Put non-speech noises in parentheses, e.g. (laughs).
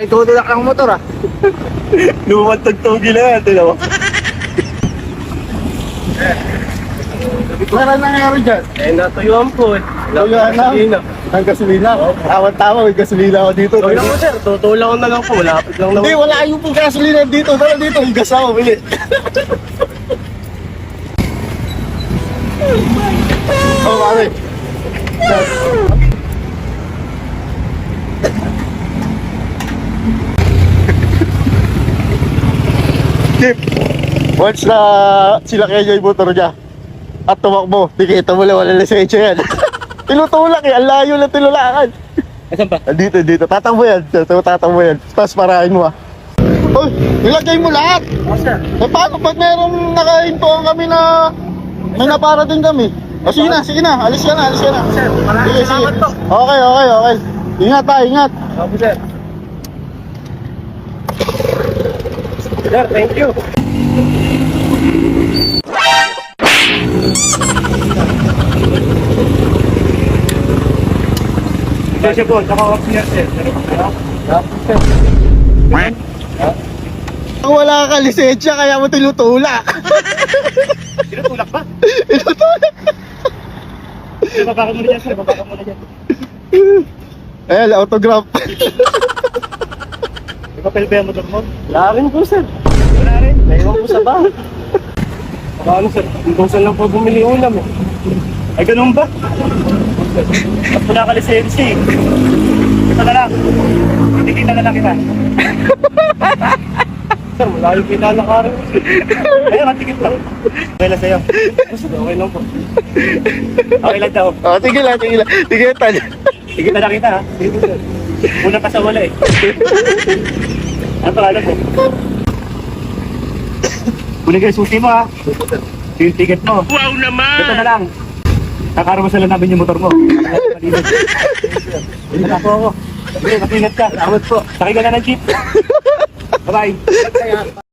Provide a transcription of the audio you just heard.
Itutulak ng motor ah. (laughs) Lumantag togi na yan, tinawa. Wala nangyari dyan. Eh, natuyuan po eh. Tuyuan na? Ang gasolina. Tama-tama, may gasolina ako dito. Na po sir, tutulak ko na lang po. Malapit lang Hindi, naman. wala yung pong gasolina dito. Tara dito, yung gas ako, bili. (laughs) oh, pare. Chip, once na sila kaya yung motor niya at tumakbo, tikita mo lang wala lisensya yan. (laughs) Tinutulak eh, ang layo na tinulakan. Asan pa? Dito, dito. Tatakbo yan. Tatakbo yan. Tapos parahin mo ah. Uy, nilagay mo lahat. Oh, sir. Eh paano pag merong nakahintuan kami na may naparating kami? O sige na, sige na. Alis ka na, alis ka na. Sir, maraming Sige, sige. salamat po. Okay, okay, okay. Ingat pa, ingat. Opo sir. Sir, thank you. Sir, po, tsaka off niya, sir. Kung wala ka lisensya, kaya mo tinutulak. (laughs) Tinutulak ba? tinutulak. Sir, baba ka muna dyan, sir. Baba ka muna dyan. Ayan, autograph. (laughs) Di ba pelbe ang motor mo? Wala rin po, sir. Wala rin. Naiwan po sa bahay. (laughs) Baka ano, sir? Kung saan lang po bumili ulam eh. Ay, ganun ba? At wala ka lisensya eh. Ito na lang. Hindi kita na lang kita. (laughs) sir, wala yung pinalakarin. Ayun, ang tikit lang. Okay lang sa'yo. Okay lang po. Okay lang daw. Oh, sige lang, sige lang. Sige, tal. Sige na nakita ha. Una pa sa wala eh. Ano pangalan mo? Kunin kayo susi mo ha. Yung ticket mo. Wow naman! Ito na lang. Kakaro mo sa namin yung motor mo. Na po ako. Sige, mag-ingat ka. Salamat po. Sakay ka na ng jeep. Bye-bye.